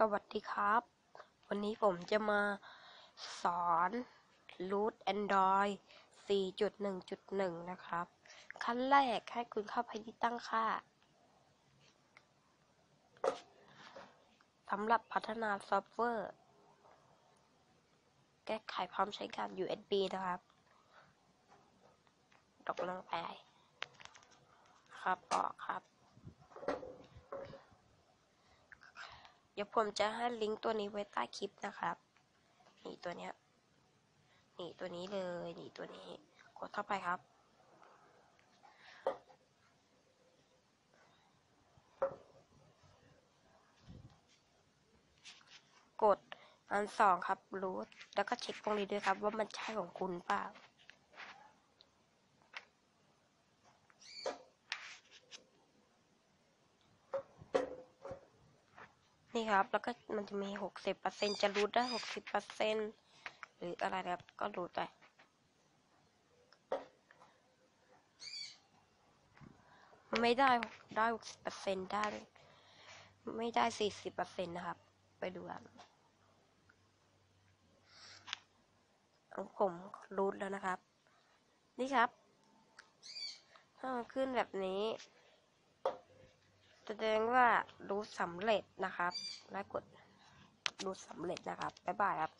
สวัสดีครับ วันนี้ผมจะมาสอน root android 4.1.1 นะครับ ขั้นแรกให้คุณเข้าไปที่ตั้งค่าสำหรับพัฒนาซอฟต์แวร์ แก้ไขพร้อมใช้การ USB นะครับตกลงไป ครับออกครับ เดี๋ยวผมจะให้ลิงก์ตัวนี้ไว้ใต้คลิปนะครับนี่ตัวเนี้ยนี่ตัวนี้เลยนี่ตัวนี้ กดเข้าไปครับ กดอันสองครับรูทแล้วก็เช็คตรงนี้ด้วยครับ ว่ามันใช่ของคุณเปล่า นี่ครับ แล้วก็มันจะมีหกสิบเปอร์เซ็นจะรูทได้หกสิบเปอร์เซ็นหรืออะไรนะครับก็รูทไปไม่ได้ได้หกสิบเปอร์เซ็นได้ ไม่ได้สี่สิบเปอร์เซ็นนะครับ ไปดูกันของผมรูทแล้วนะครับ นี่ครับ ถ้ามันขึ้นแบบนี้ แสดงว่ารู้สำเร็จนะครับ แล้วกดรู้สำเร็จนะครับ บ๊ายบายครับ